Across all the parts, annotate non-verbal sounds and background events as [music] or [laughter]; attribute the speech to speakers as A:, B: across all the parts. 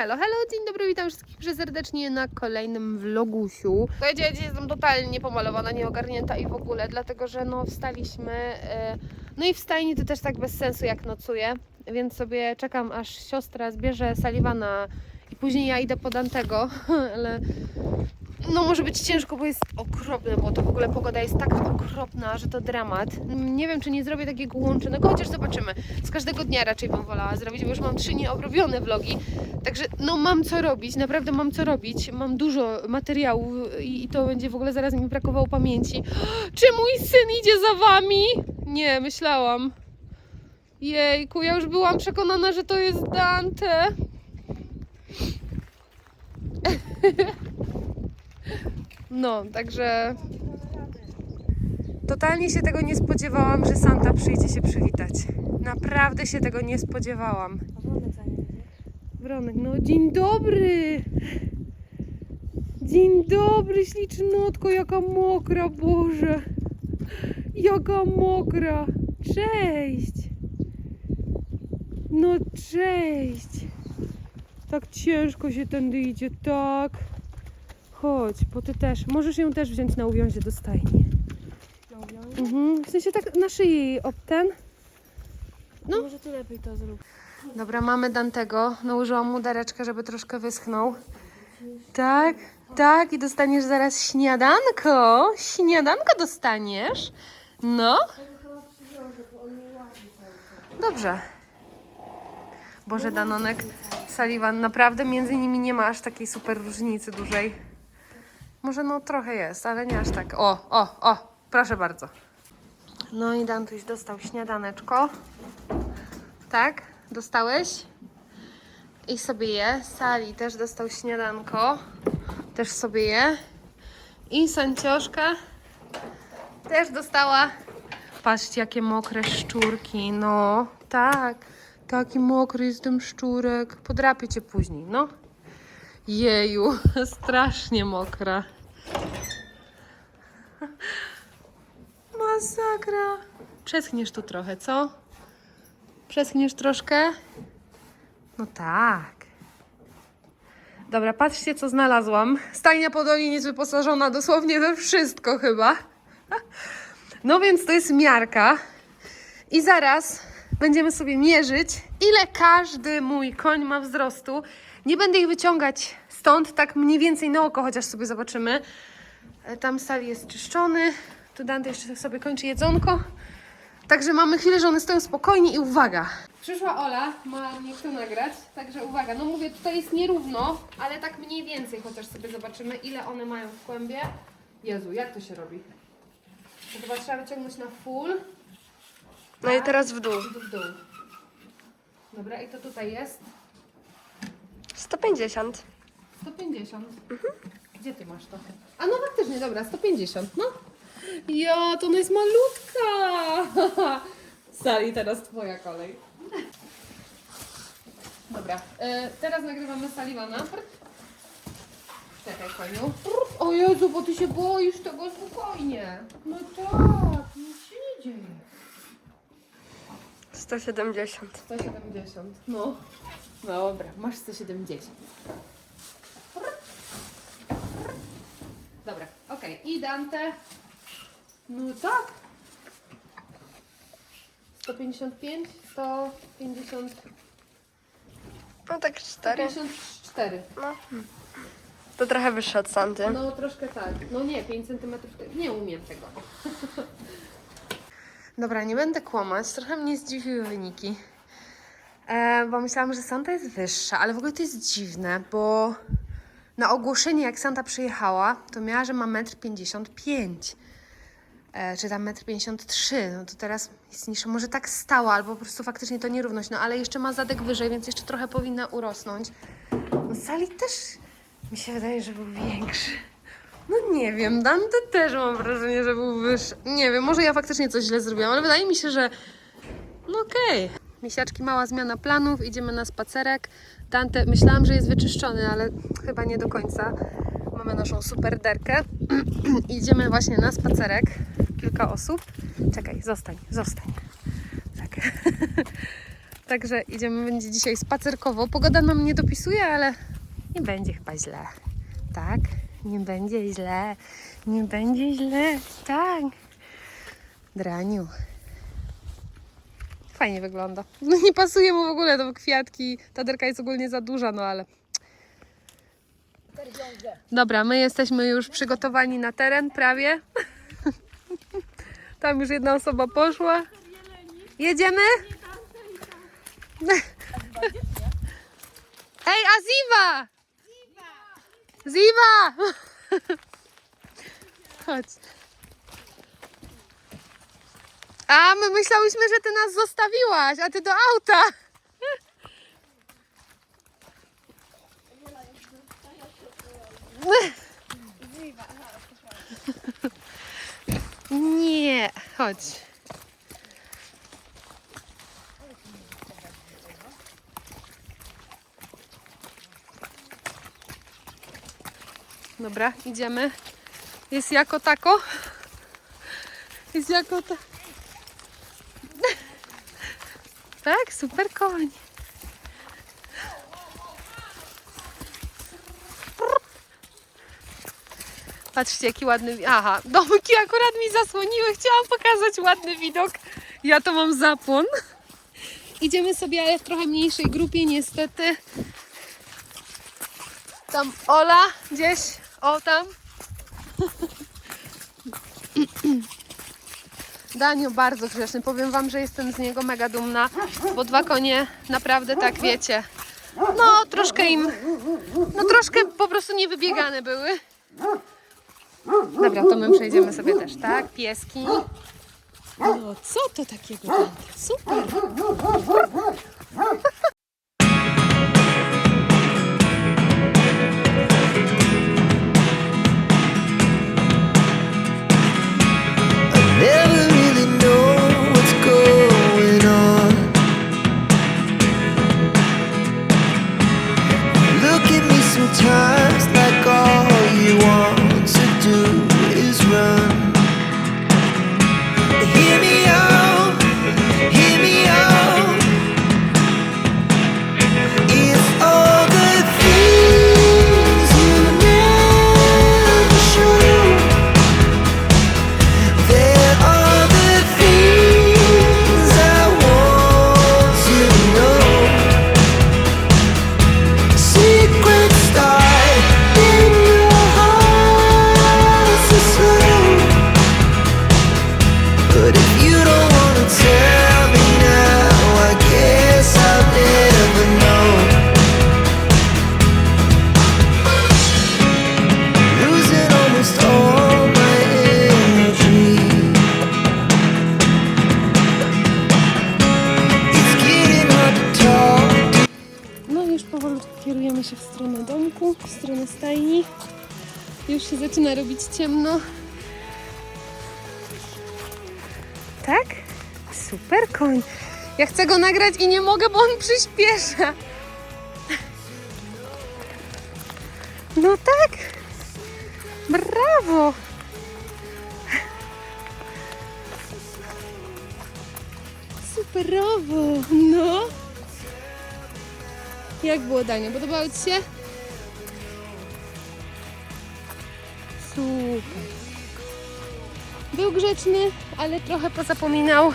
A: Hello, hello, dzień dobry, witam wszystkich serdecznie na kolejnym vlogusiu. Słuchajcie, ja dzisiaj jestem totalnie niepomalowana, nieogarnięta i w ogóle, dlatego że no wstaliśmy, e, no i w stajni to też tak bez sensu jak nocuję, więc sobie czekam aż siostra zbierze Sullivana i później ja idę po Dantego, [laughs] ale no może być ciężko, bo jest okropne, bo to w ogóle pogoda jest tak okropna, że to dramat. Nie wiem, czy nie zrobię takiego łączonego, chociaż zobaczymy. Z każdego dnia raczej bym wolała zrobić, bo już mam trzy nieobrobione vlogi. Także no mam co robić, naprawdę mam co robić. Mam dużo materiału i, i to będzie w ogóle zaraz mi brakowało pamięci. [gasps] Czy mój syn idzie za wami? Nie, myślałam. Jejku, ja już byłam przekonana, że to jest Dante. [laughs] No, także totalnie się tego nie spodziewałam, że Santa przyjdzie się przywitać. Naprawdę się tego nie spodziewałam. Wronek, no dzień dobry! Dzień dobry, ślicznotko, jaka mokra, Boże! Jaka mokra! Cześć! No cześć! Tak ciężko się tędy idzie, tak? Chodź, bo ty też. Możesz ją też wziąć na uwiązie do stajni. Mhm. W sensie tak na szyi ob ten.
B: No. Może ty lepiej to zrób.
A: Dobra, mamy Dantego. Nałożyłam mu dareczkę, żeby troszkę wyschnął. Tak, tak. I dostaniesz zaraz śniadanko. Śniadanko dostaniesz. No. Dobrze. Boże, Danonek, Sullivan, naprawdę między nimi nie ma aż takiej super różnicy dużej. Może no trochę jest, ale nie aż tak. O, o, o, proszę bardzo. No i Dantuś dostał śniadaneczko. Tak? Dostałeś? I sobie je. Sali też dostał śniadanko. Też sobie je. I Sancioszka też dostała. Patrzcie, jakie mokre szczurki. No, tak. Taki mokry jest ten szczurek. Podrapię cię później, no. Jeju, [laughs] strasznie mokra. Masakra. Przeschniesz tu trochę, co? Przeschniesz troszkę? No tak. Dobra, patrzcie, co znalazłam. Stajnia Podolin jest wyposażona dosłownie we wszystko chyba. [laughs] No więc to jest miarka. I zaraz będziemy sobie mierzyć, ile każdy mój koń ma wzrostu. Nie będę ich wyciągać stąd, tak mniej więcej na oko, chociaż sobie zobaczymy. E, Tam sali jest czyszczony. Tu Dante jeszcze sobie kończy jedzonko. Także mamy chwilę, że one stoją spokojnie i uwaga. Przyszła Ola, ma mnie kto nagrać, także uwaga. No mówię, tutaj jest nierówno, ale tak mniej więcej, chociaż sobie zobaczymy, ile one mają w kłębie. Jezu, jak to się robi? Chyba trzeba wyciągnąć na full.
B: No i teraz w dół.
A: w dół. Dobra, i to tutaj jest
B: 150.
A: 150. Gdzie ty masz to? A no faktycznie, dobra, 150, no. Ja, to ona jest malutka! [laughs] Sali, teraz twoja kolej. Dobra, e, teraz nagrywamy Sullivana. Czekaj, koniu. O Jezu, bo ty się boisz tego spokojnie. No tak, nic się nie dzieje.
B: 170.
A: 170. No. Dobra, masz 170. Dobra, okej. I Dante. No tak. 155, 150,
B: No tak 4.
A: 154.
B: No. To trochę wyższe od Santy.
A: No troszkę tak. No nie, 5 cm. Nie umiem tego. [laughs] Dobra, nie będę kłamać. Trochę mnie zdziwiły wyniki. E, bo myślałam, że Santa jest wyższa, ale w ogóle to jest dziwne, bo na ogłoszenie, jak Santa przyjechała, to miała, że ma 1,55 m. E, czy tam 1,53 m. No to teraz jest niższa. Może tak stała, albo po prostu faktycznie to nierówność. No ale jeszcze ma zadek wyżej, więc jeszcze trochę powinna urosnąć. No Sali też mi się wydaje, że był większy. No nie wiem, Dante też mam wrażenie, że był wyższy. Nie wiem, może ja faktycznie coś źle zrobiłam, ale wydaje mi się, że no okej. Misiaczki, mała zmiana planów, idziemy na spacerek. Dante, myślałam, że jest wyczyszczony, ale chyba nie do końca. Mamy naszą super derkę. [clears throat] idziemy właśnie na spacerek. Kilka osób. Czekaj, zostań, zostań. Tak. [laughs] Także idziemy, będzie dzisiaj spacerkowo. Pogoda nam nie dopisuje, ale nie będzie chyba źle. Tak? Nie będzie źle. Nie będzie źle. Tak. Draniu. Fajnie wygląda. No nie pasuje mu w ogóle do kwiatki. Ta derka jest ogólnie za duża, no ale... Dobra, my jesteśmy już przygotowani na teren, prawie. [laughs] Tam już jedna osoba poszła. Jedziemy? [laughs] Ej, a Ziwa! Chodź. A, my myślałyśmy, że ty nas zostawiłaś, a ty do auta. Nie, chodź. Dobra, idziemy. Jest jako tako. Jest jako ta. [laughs] Tak, super koń. Patrzcie, jaki ładny. Aha, domki akurat mi zasłoniły. Chciałam pokazać ładny widok. Ja to mam zapłon. Idziemy sobie, ale w trochę mniejszej grupie, niestety. Tam Ola gdzieś. O, tam. Daniu bardzo grzeczny. Powiem Wam, że jestem z niego mega dumna, bo dwa konie naprawdę tak wiecie. No, troszkę im. No, troszkę po prostu niewybiegane były. Dobra, to my przejdziemy sobie też, tak? Pieski. No, co to takiego? Super. [laughs] kierujemy się w stronę domku, w stronę stajni. Już się zaczyna robić ciemno. Tak? Super koń. Ja chcę go nagrać i nie mogę, bo on przyspiesza. No tak. Brawo. Superowo. No. Jak było Daniel? Podobało Ci się? Super. Był grzeczny, ale trochę pozapominał,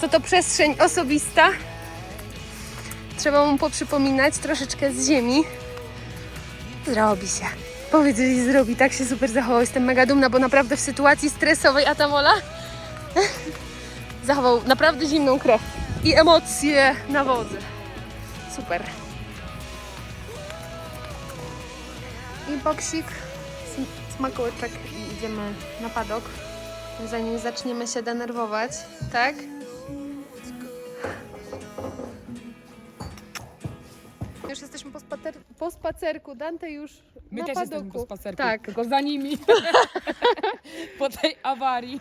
A: co to przestrzeń osobista. Trzeba mu poprzypominać troszeczkę z ziemi. Zrobi się. Powiedz, że zrobi. Tak się super zachował. Jestem mega dumna, bo naprawdę w sytuacji stresowej Atamola [laughs] zachował naprawdę zimną krew i emocje na wodzy. Super. I boksik, sm- smakołyczek i idziemy na padok, zanim zaczniemy się denerwować, tak? Już jesteśmy po, spacer- po spacerku, Dante już
C: My
A: na
C: też
A: padoku.
C: jesteśmy po spacerku,
A: Tak,
C: tylko za nimi. [laughs] po tej awarii.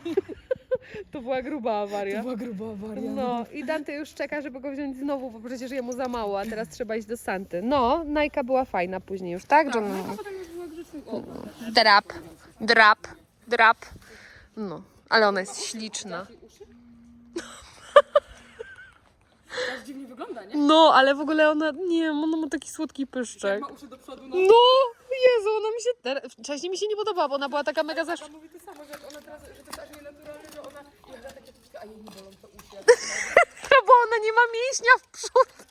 A: To była gruba awaria.
C: To była gruba awaria.
A: No i Dante już czeka, żeby go wziąć znowu, bo przecież jemu za mało, a teraz trzeba iść do Santy. No, Najka była fajna później już, tak? John?
C: A potem już była grzeczny. O,
A: Drap, drap, drap. No, ale ona jest śliczna.
C: Aż dziwnie wygląda, nie?
A: No, ale w ogóle ona, nie ona ma taki słodki pyszczek.
C: Ma uszy do przodu, no.
A: No, Jezu, ona mi się, ter- wcześniej mi się nie podobała, bo ona była taka mega zasz...
C: Ona mówi to samo, że ona teraz, że to jest aż nienaturalne, że ona i ona takie troszkę, a jej nie bolą to uszy. [laughs]
A: bo ona nie ma mięśnia w przód. [laughs]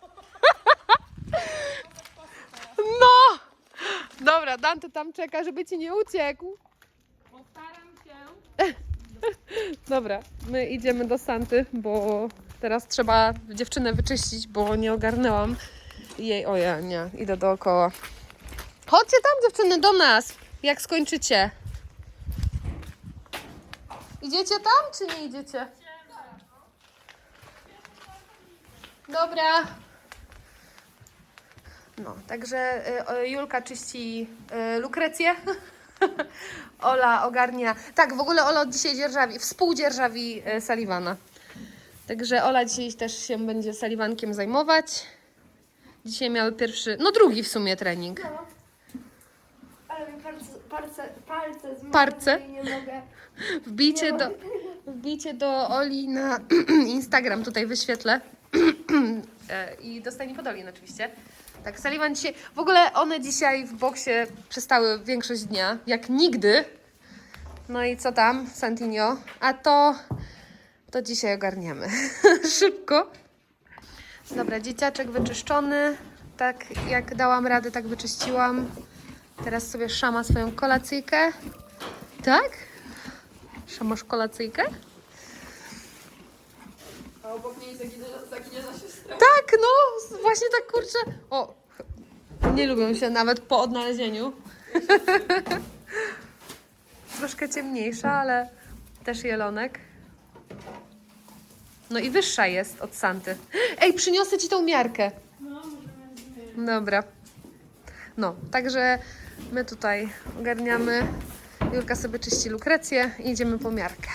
A: No! Dobra, Dante tam czeka, żeby ci nie uciekł.
C: Postaram się. [laughs]
A: Dobra, my idziemy do Santy, bo teraz trzeba dziewczynę wyczyścić, bo nie ogarnęłam jej. O ja nie, idę dookoła. Chodźcie tam dziewczyny do nas, jak skończycie. Idziecie tam, czy nie idziecie? Dobra. No, także y, Julka czyści y, lukrecję. [laughs] Ola ogarnia. Tak, w ogóle Ola od dzisiaj dzierżawi, współdzierżawi y, Sullivana. Także Ola dzisiaj też się będzie Sullivankiem zajmować. Dzisiaj miały pierwszy, no drugi w sumie trening.
B: Ale mi palce, palce, palce zmarły
A: Parce?
B: i nie mogę.
A: Wbijcie do, wbijcie do Oli na [clears throat] Instagram, tutaj wyświetlę. [clears throat] E, I dostanie podolin oczywiście. Tak, Sullivan dzisiaj... W ogóle one dzisiaj w boksie przestały większość dnia, jak nigdy. No i co tam, Santinio? A to... To dzisiaj ogarniemy. [laughs] Szybko. Dobra, dzieciaczek wyczyszczony. Tak jak dałam radę, tak wyczyściłam. Teraz sobie szama swoją kolacyjkę. Tak? Szamasz kolacyjkę?
C: A obok niej zaginie, zaginie za siostrę.
A: Tak, no, właśnie tak kurczę. O, nie lubią się nawet po odnalezieniu. [laughs] Troszkę ciemniejsza, ale też jelonek. No i wyższa jest od Santy. Ej, przyniosę ci tą miarkę. Dobra. No, także my tutaj ogarniamy. Julka sobie czyści lukrecję i idziemy po miarkę.